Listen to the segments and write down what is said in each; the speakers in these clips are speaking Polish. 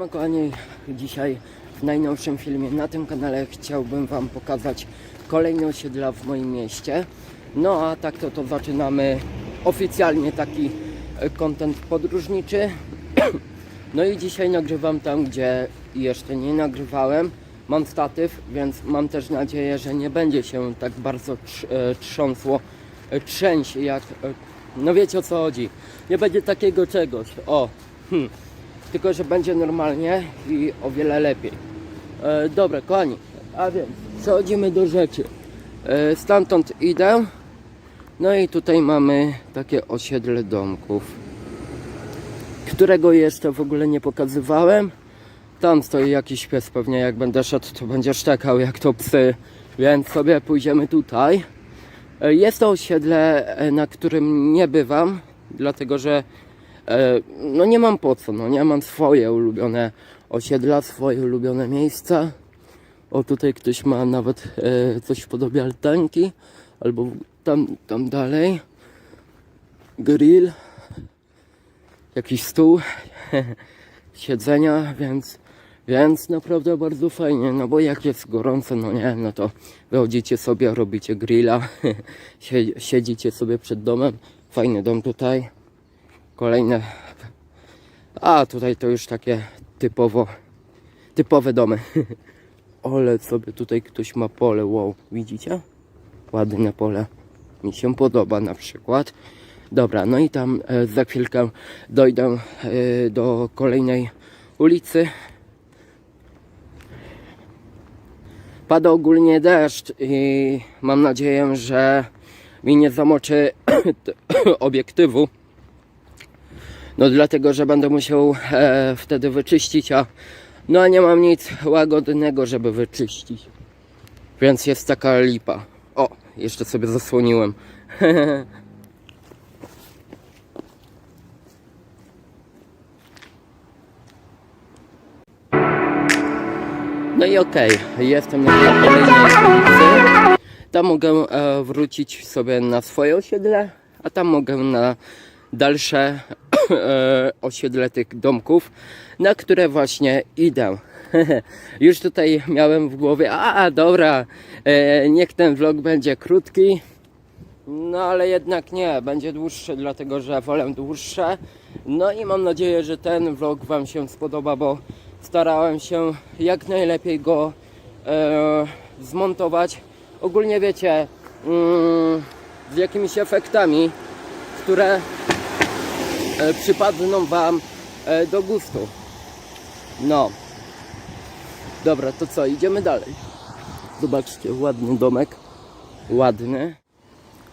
Siema kochani, dzisiaj w najnowszym filmie na tym kanale chciałbym Wam pokazać kolejne osiedla w moim mieście. No a tak to to zaczynamy oficjalnie taki e, content podróżniczy. No i dzisiaj nagrywam tam, gdzie jeszcze nie nagrywałem. Mam statyw, więc mam też nadzieję, że nie będzie się tak bardzo e, trząsło, e, trzęść jak... No wiecie o co chodzi. Nie będzie takiego czegoś. O, hmm. Tylko że będzie normalnie i o wiele lepiej. E, dobra, kochani, a więc przechodzimy do rzeczy. E, stamtąd idę. No i tutaj mamy takie osiedle domków, którego jeszcze w ogóle nie pokazywałem. Tam stoi jakiś pies, pewnie jak będę szedł, to będzie szczekał jak to psy, więc sobie pójdziemy tutaj. E, Jest to osiedle, e, na którym nie bywam, dlatego że no nie mam po co, no nie mam swoje ulubione osiedla, swoje ulubione miejsca. O tutaj ktoś ma nawet e, coś w podobie altanki, albo tam, tam dalej. Grill, jakiś stół, siedzenia, więc, więc naprawdę bardzo fajnie, no bo jak jest gorąco, no nie, no to wychodzicie sobie, robicie grilla, sie- siedzicie sobie przed domem, fajny dom tutaj, kolejne, a tutaj to już takie typowo, typowe domy. Ale sobie tutaj ktoś ma pole, wow, widzicie? Ładne pole. Mi się podoba na przykład. Dobra, no i tam e, za chwilkę dojdę e, do kolejnej ulicy. Pada ogólnie deszcz i mam nadzieję, że mi nie zamoczy obiektywu. No dlatego, że będę musiał e, wtedy wyczyścić, a no a nie mam nic łagodnego, żeby wyczyścić. Więc jest taka lipa. O, jeszcze sobie zasłoniłem. No i okej, jestem na kolejnej. Tam mogę e, wrócić sobie na swoje osiedle, a tam mogę na dalsze osiedle tych domków, na które właśnie idę. Już tutaj miałem w głowie, a dobra, e, niech ten vlog będzie krótki, no ale jednak nie, będzie dłuższy, dlatego że wolę dłuższe. No i mam nadzieję, że ten vlog Wam się spodoba, bo starałem się jak najlepiej go e, zmontować. Ogólnie wiecie, mm, z jakimiś efektami, które e, przypadną Wam e, do gustu. No. Dobra, to co, idziemy dalej. Zobaczcie, ładny domek. Ładny.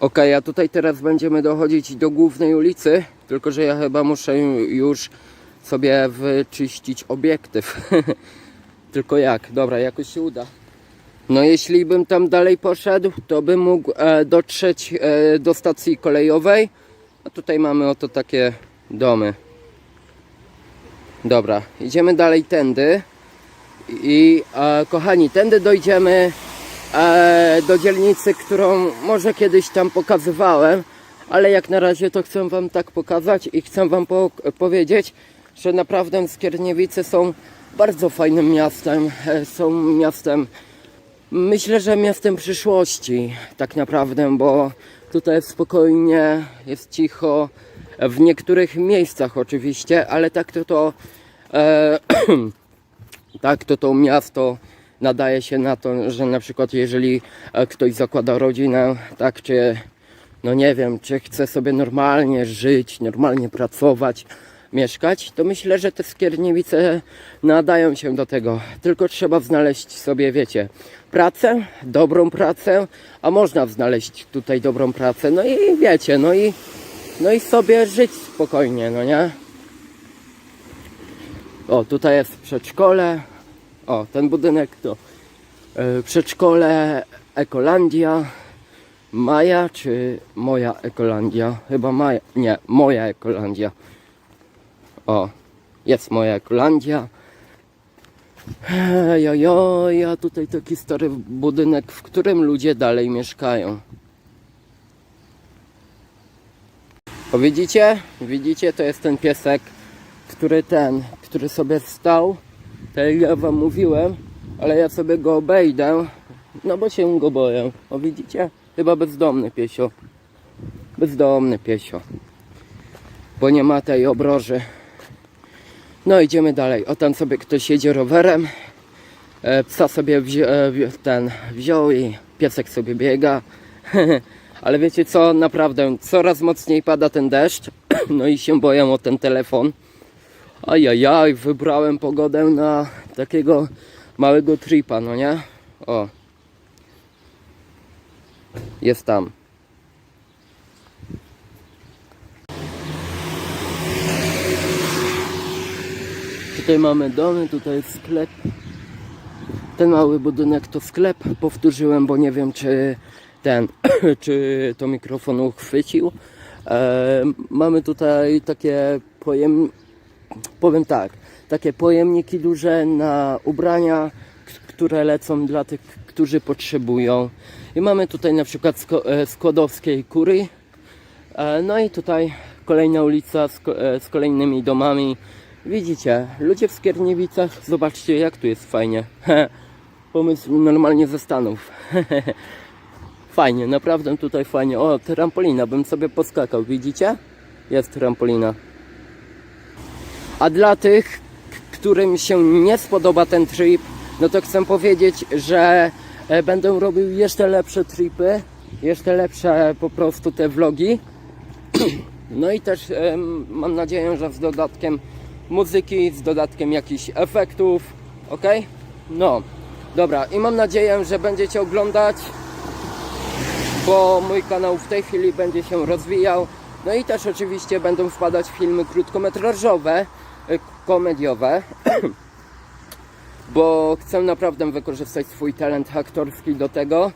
Ok, a tutaj teraz będziemy dochodzić do głównej ulicy, tylko że ja chyba muszę już sobie wyczyścić obiektyw. tylko jak? Dobra, jakoś się uda. No jeśli bym tam dalej poszedł, to bym mógł e, dotrzeć e, do stacji kolejowej. A tutaj mamy oto takie domy. Dobra, idziemy dalej tędy. I e, kochani, tędy dojdziemy e, do dzielnicy, którą może kiedyś tam pokazywałem, ale jak na razie to chcę Wam tak pokazać i chcę Wam po powiedzieć, że naprawdę Skierniewice są bardzo fajnym miastem. E, są miastem, myślę, że miastem przyszłości, tak naprawdę, bo tutaj jest spokojnie, jest cicho. W niektórych miejscach oczywiście, ale tak to to. E, tak, to to miasto nadaje się na to, że na przykład jeżeli e, ktoś zakłada rodzinę, tak, czy no nie wiem, czy chce sobie normalnie żyć, normalnie pracować, mieszkać, to myślę, że te skierniewice nadają się do tego. Tylko trzeba znaleźć sobie, wiecie, pracę, dobrą pracę, a można znaleźć tutaj dobrą pracę, no i wiecie, no i no i sobie żyć spokojnie, no nie? O, tutaj jest przedszkole. O, ten budynek to e, przedszkole Ekolandia. Maja czy moja Ekolandia? Chyba Maja. Nie, moja Ekolandia. O, jest moja Ekolandia. Jojo, a tutaj taki stary budynek, w którym ludzie dalej mieszkają. O, widzicie? Widzicie, to jest ten piesek który ten, który sobie stał, tak ja wam mówiłem, ale ja sobie go obejdę, no bo się go boję. O widzicie? Chyba bezdomny piesio. Bezdomny piesio. Bo nie ma tej obroży. No idziemy dalej. O tam sobie ktoś jedzie rowerem. E, psa sobie e, wzi- ten wziął i piesek sobie biega. Ale wiecie co, naprawdę coraz mocniej pada ten deszcz. No i się boję o ten telefon. Ajajaj, wybrałem pogodę na takiego małego tripa, no nie? O. Jest tam. Tutaj mamy domy, tutaj jest sklep. Ten mały budynek to sklep. Powtórzyłem, bo nie wiem, czy ten, czy to mikrofon uchwycił. E, mamy tutaj takie pojem, powiem tak, takie pojemniki duże na ubrania, które lecą dla tych, którzy potrzebują. I mamy tutaj na przykład Sko- e, Skłodowskiej Kury. E, No i tutaj kolejna ulica z, e, z kolejnymi domami. Widzicie, ludzie w Skierniewicach, zobaczcie jak tu jest fajnie. Pomysł normalnie ze Stanów. Fajnie, naprawdę tutaj fajnie. O, trampolina, bym sobie poskakał, widzicie? Jest trampolina. A dla tych, którym się nie spodoba ten trip, no to chcę powiedzieć, że e, będę robił jeszcze lepsze tripy, jeszcze lepsze po prostu te vlogi. No i też mam nadzieję, że z dodatkiem muzyki, z dodatkiem jakichś efektów, ok? No, dobra, i mam nadzieję, że będziecie oglądać, bo mój kanał w tej chwili będzie się rozwijał. No i też oczywiście będą wpadać filmy krótkometrażowe, y, komediowe, bo chcę naprawdę wykorzystać swój talent aktorski do tego.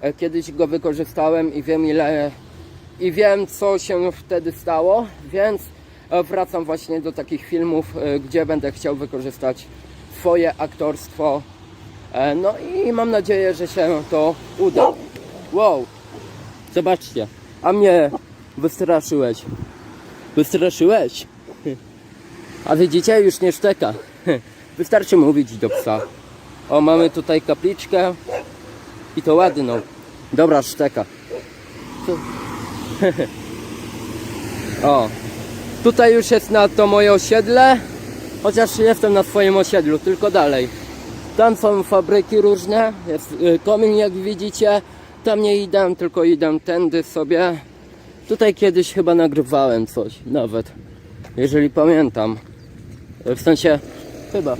E, Kiedyś go wykorzystałem i wiem ile i wiem co się wtedy stało, więc e, wracam właśnie do takich filmów, e, gdzie będę chciał wykorzystać swoje aktorstwo. No i mam nadzieję, że się to uda. Wow, zobaczcie, a mnie wystraszyłeś. Wystraszyłeś? A widzicie, już nie szczeka. Wystarczy mówić do psa. O, mamy tutaj kapliczkę i to ładną. Dobra, szczeka. O, tutaj już jest na to moje osiedle, chociaż jestem na swoim osiedlu, tylko dalej. Tam są fabryki różne, jest y, komin jak widzicie, tam nie idę, tylko idę tędy sobie. Tutaj kiedyś chyba nagrywałem coś, nawet, jeżeli pamiętam. W sensie, chyba,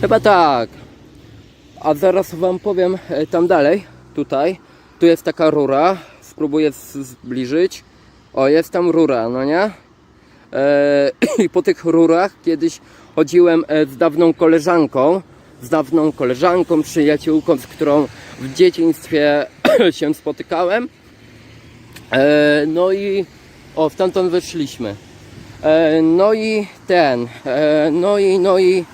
chyba tak. A zaraz wam powiem e, tam dalej, tutaj, tu jest taka rura, spróbuję zbliżyć. O, jest tam rura, no nie? E, I po tych rurach kiedyś chodziłem e, z dawną koleżanką, z dawną koleżanką, przyjaciółką, z którą w dzieciństwie się spotykałem. E, no i o, stamtąd wyszliśmy. E, no i ten, e, no i, no i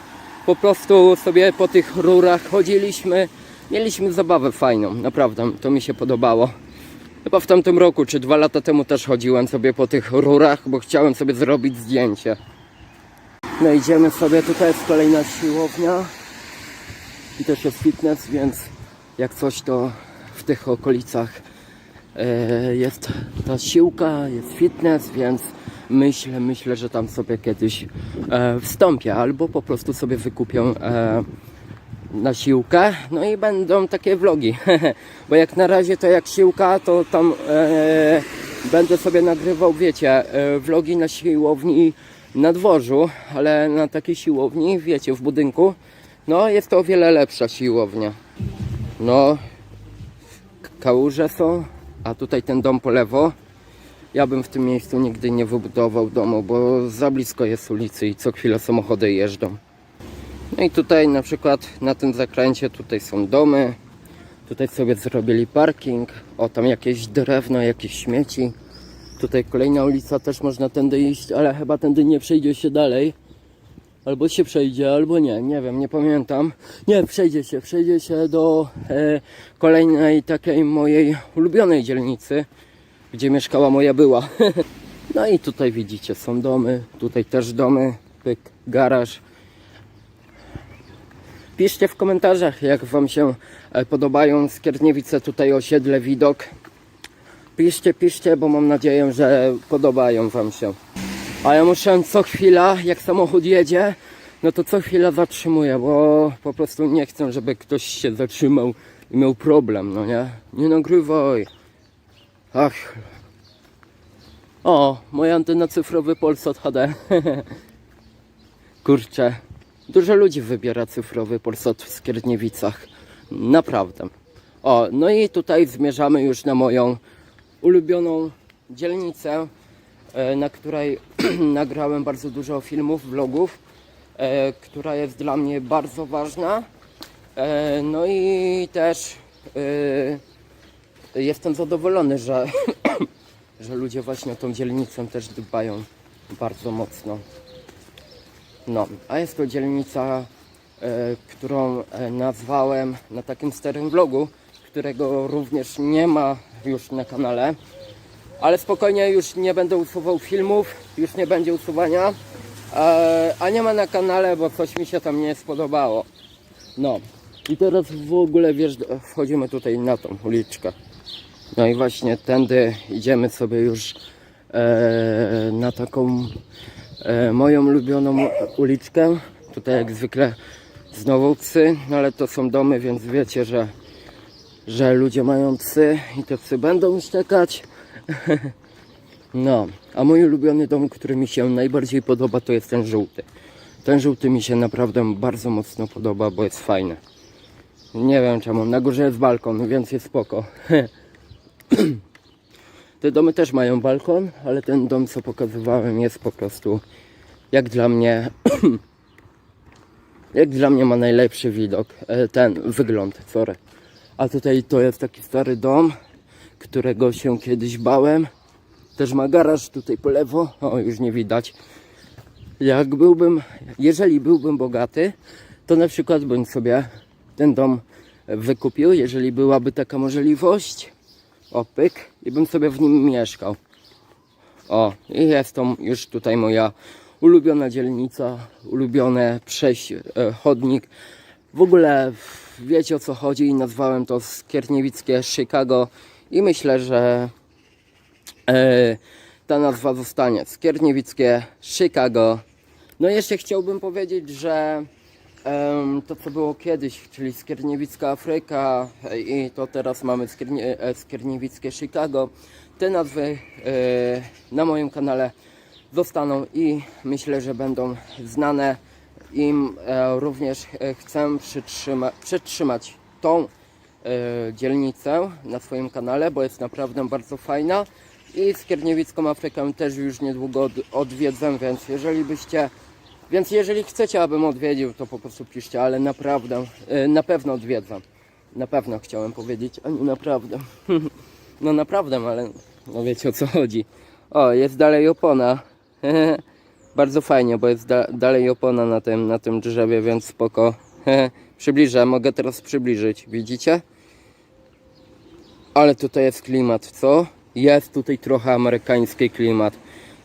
po prostu sobie po tych rurach chodziliśmy. Mieliśmy zabawę fajną, naprawdę, to mi się podobało. Chyba w tamtym roku, czy dwa lata temu też chodziłem sobie po tych rurach, bo chciałem sobie zrobić zdjęcie. No idziemy sobie, tutaj jest kolejna siłownia i też jest fitness, więc jak coś to w tych okolicach e, jest ta siłka, jest fitness, więc myślę, myślę, że tam sobie kiedyś e, wstąpię albo po prostu sobie wykupię e, na siłkę, no i będą takie vlogi, bo jak na razie to jak siłka, to tam będę sobie nagrywał, wiecie, vlogi na siłowni na dworzu, ale na takiej siłowni, wiecie, w budynku, no jest to o wiele lepsza siłownia. No, kałuże są, a tutaj ten dom po lewo. Ja bym w tym miejscu nigdy nie wybudował domu, bo za blisko jest ulicy i co chwilę samochody jeżdżą. No i tutaj na przykład na tym zakręcie tutaj są domy. Tutaj sobie zrobili parking. O tam jakieś drewno, jakieś śmieci. Tutaj kolejna ulica też można tędy iść, ale chyba tędy nie przejdzie się dalej. Albo się przejdzie, albo nie, nie wiem, nie pamiętam. Nie, przejdzie się, przejdzie się do e, kolejnej takiej mojej ulubionej dzielnicy, gdzie mieszkała moja była. No i tutaj widzicie, są domy, tutaj też domy, pyk, garaż. Piszcie w komentarzach, jak Wam się e, podobają Skierniewice, tutaj osiedle, widok. Piszcie, piszcie, bo mam nadzieję, że podobają Wam się. A ja muszę co chwila, jak samochód jedzie, no to co chwila zatrzymuję, bo po prostu nie chcę, żeby ktoś się zatrzymał i miał problem, no nie? Nie nagrywaj. Ach. O, moja antena cyfrowy Polsat HD. Kurczę, dużo ludzi wybiera cyfrowy Polsat w Skierniewicach. Naprawdę. O, no i tutaj zmierzamy już na moją ulubioną dzielnicę, na której nagrałem bardzo dużo filmów, vlogów, e, która jest dla mnie bardzo ważna. E, No i też e, jestem zadowolony, że, że ludzie właśnie o tą dzielnicę też dbają bardzo mocno. No, a jest to dzielnica, e, którą e, nazwałem na takim starym vlogu, którego również nie ma już na kanale. Ale spokojnie, już nie będę usuwał filmów, już nie będzie usuwania. E, a nie ma na kanale, bo coś mi się tam nie spodobało. No, i teraz w ogóle wiesz, wchodzimy tutaj na tą uliczkę. No i właśnie tędy idziemy sobie już e, na taką e, moją ulubioną uliczkę. Tutaj jak zwykle znowu psy, no ale to są domy, więc wiecie, że, że ludzie mają psy i te psy będą szczekać. No, a mój ulubiony dom, który mi się najbardziej podoba, to jest ten żółty. Ten żółty mi się naprawdę bardzo mocno podoba, bo jest fajny. Nie wiem czemu, na górze jest balkon, więc jest spoko. Te domy też mają balkon, ale ten dom, co pokazywałem, jest po prostu jak dla mnie. jak dla mnie ma najlepszy widok. e, Ten wygląd, sorry. A tutaj to jest taki stary dom, którego się kiedyś bałem. Też ma garaż tutaj po lewo. O, już nie widać. Jak byłbym, jeżeli byłbym bogaty, to na przykład bym sobie ten dom wykupił, jeżeli byłaby taka możliwość. O, pyk. I bym sobie w nim mieszkał. O, i jest to już tutaj moja ulubiona dzielnica, ulubione przejść, e, chodnik. W ogóle wiecie o co chodzi i nazwałem to Skierniewickie Chicago i myślę, że e, ta nazwa zostanie Skierniewickie Chicago. No jeszcze chciałbym powiedzieć, że to co było kiedyś, czyli Skierniewicka Afryka e, i to teraz mamy e, Skierniewickie Chicago. Te nazwy na moim kanale zostaną i myślę, że będą znane. Im również chcę przytrzyma, przytrzymać tą dzielnicę na swoim kanale, bo jest naprawdę bardzo fajna. I Skierniewicką Afrykę też już niedługo od, odwiedzę, więc jeżeli byście więc jeżeli chcecie, abym odwiedził, to po prostu piszcie, ale naprawdę, e, na pewno odwiedzam. Na pewno chciałem powiedzieć, a nie naprawdę. No naprawdę, ale no wiecie o co chodzi. O, jest dalej opona. Bardzo fajnie, bo jest da dalej opona na tym, na tym drzewie, więc spoko. Przybliżę, mogę teraz przybliżyć, widzicie? Ale tutaj jest klimat, co? Jest tutaj trochę amerykański klimat.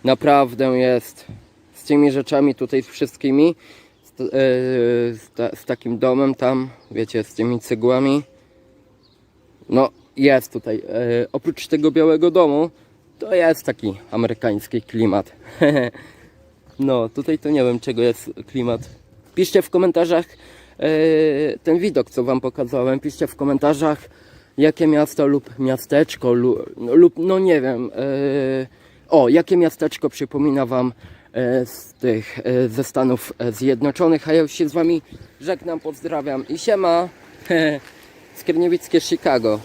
Naprawdę jest. Z tymi rzeczami tutaj, z wszystkimi. Z, e, z, ta, z takim domem tam, wiecie, z tymi cegłami. No, jest tutaj. E, oprócz tego białego domu, to jest taki amerykański klimat. no, tutaj to nie wiem, czego jest klimat. Piszcie w komentarzach ten widok, co Wam pokazałem. Piszcie w komentarzach, jakie miasto lub miasteczko, lub, lub no nie wiem. E, o, jakie miasteczko przypomina Wam e, z tych, e, ze Stanów Zjednoczonych. A ja już się z Wami żegnam, pozdrawiam i siema. Skierniewickie Chicago.